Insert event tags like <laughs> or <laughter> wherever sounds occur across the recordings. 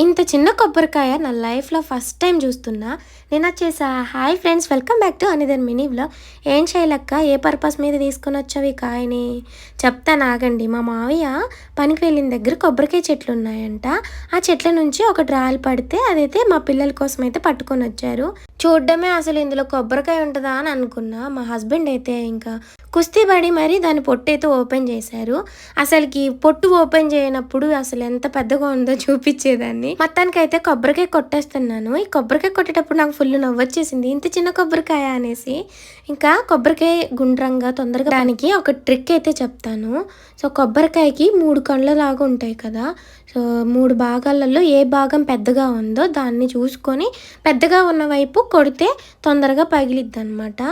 ఇంత చిన్న కొబ్బరికాయ నా లైఫ్లో ఫస్ట్ టైం చూస్తున్నా నేను వచ్చేసా. Hi friends welcome back to another mini vlog ఏం చేయలేక్క? ఏ పర్పస్ మీద తీసుకొని వచ్చావు ఈ కాయని? చెప్తాను ఆగండి. మా మావయ్య పనికి వెళ్ళిన దగ్గర కొబ్బరికాయ చెట్లు ఉన్నాయంట. ఆ చెట్ల నుంచి ఒక డ్రాయలు పడితే అదైతే మా పిల్లల కోసం అయితే పట్టుకొని వచ్చారు. చూడడమే అసలు ఇందులో కొబ్బరికాయ ఉంటుందా అని అనుకున్నా. మా హస్బెండ్ అయితే ఇంకా కుస్తీ పడి మరీ దాని పొట్టు అయితే ఓపెన్ చేశారు. అసలుకి పొట్టు ఓపెన్ చేయనప్పుడు అసలు ఎంత పెద్దగా ఉందో చూపించేదాన్ని. మొత్తానికి అయితే కొబ్బరికాయ కొట్టేస్తున్నాను. ఈ కొబ్బరికాయ కొట్టేటప్పుడు నాకు ఫుల్ నవ్వొచ్చేసింది. ఇంత చిన్న కొబ్బరికాయ అనేసి ఇంకా కొబ్బరికాయ గుండ్రంగా తొందరగా దానికి ఒక ట్రిక్ అయితే చెప్తాను. సో కొబ్బరికాయకి మూడు కళ్ళ లాగా ఉంటాయి కదా. సో మూడు భాగాలలో ఏ భాగం పెద్దగా ఉందో దాన్ని చూసుకొని పెద్దగా ఉన్న వైపు కొడితే తొందరగా పగిలిద్ది అనమాట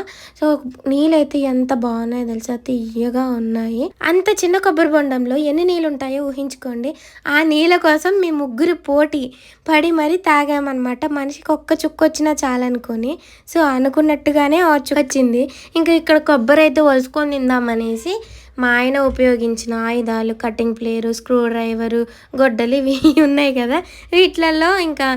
సో నీళ్ళైతే ఎంత బాగున్నాయో తెలుసా? తీయగా ఉన్నాయి. అంత చిన్న కొబ్బరి బొండంలో ఎన్ని నీళ్ళు ఉంటాయో ఊహించుకోండి. ఆ నీళ్ళ కోసం మీ ముగ్గురు పోటీ పడి మరీ తాగామన్నమాట. మనిషికి ఒక్క చుక్క వచ్చినా చాలనుకొని సో అనుకున్నట్టుగానే ఆ వచ్చింది. ఇంకా ఇక్కడ కొబ్బరి అయితే వలుసుకొని తిందామనేసి మా ఆయన ఉపయోగించిన ఆయుధాలు కటింగ్ ప్లేయరు స్క్రూ డ్రైవరు గొడ్డలు ఇవి <laughs> ఉన్నాయి కదా. వీటిలలో ఇంకా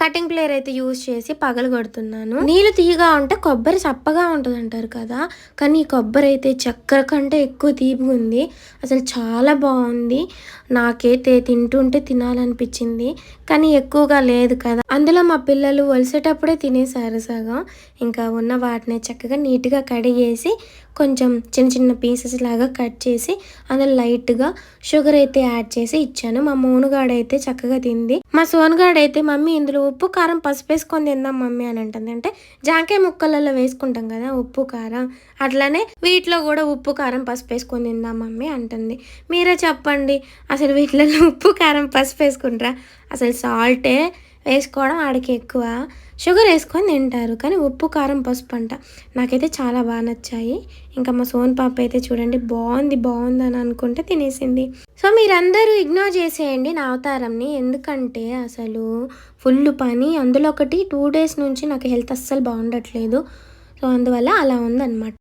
కటింగ్ ప్లేయర్ అయితే యూజ్ చేసి పగలు కొడుతున్నాను. నీళ్ళు తీయగా ఉంటే కొబ్బరి చప్పగా ఉంటుంది అంటారు కదా? కానీ ఈ కొబ్బరి అయితే చక్కెర కంటే ఎక్కువ తీపిగా ఉంది. అసలు చాలా బాగుంది. నాకైతే తింటుంటే తినాలనిపించింది. కానీ ఎక్కువగా లేదు కదా? అందులో మా పిల్లలు వలిసేటప్పుడే తినేసారు సగం. ఇంకా ఉన్న వాటిని చక్కగా నీట్గా కడిగేసి కొంచెం చిన్న చిన్న పీసెస్ లాగా కట్ చేసి అందులో లైట్గా షుగర్ అయితే యాడ్ చేసి ఇచ్చాను. మా మోనుగాడు అయితే చక్కగా తింది. మా సోనుగాడు అయితే మమ్మీ ఇందులో ఉప్పు కారం పసుపు వేసుకొని తిందాం మమ్మీ అని అంటుంది. అంటే జాంకాయ ముక్కలలో వేసుకుంటాం కదా ఉప్పు కారం. అట్లానే వీటిలో కూడా ఉప్పు కారం పసుపు వేసుకొని తిందాం మమ్మీ అంటుంది. మీరే చెప్పండి. అసలు వీటిలో ఉప్పు కారం పసుపు వేసుకుంటారా? అసలు సాల్టే వేసుకోవడం ఆడికి ఎక్కువ. షుగర్ వేసుకొని తింటారు. కానీ ఉప్పు కారం పసుపు అంట. నాకైతే చాలా బాగా నచ్చాయి. ఇంకా మా సోన్ పాప అయితే చూడండి బాగుంది బాగుంది అని అనుకుంటే తినేసింది. సో మీరందరూ ఇగ్నోర్ చేసేయండి నా అవతారంని. ఎందుకంటే అసలు ఫుల్ పని. అందులో ఒకటి టూ డేస్ నుంచి నాకు హెల్త్ అస్సలు బాగుండట్లేదు. సో అందువల్ల అలా ఉందన్నమాట.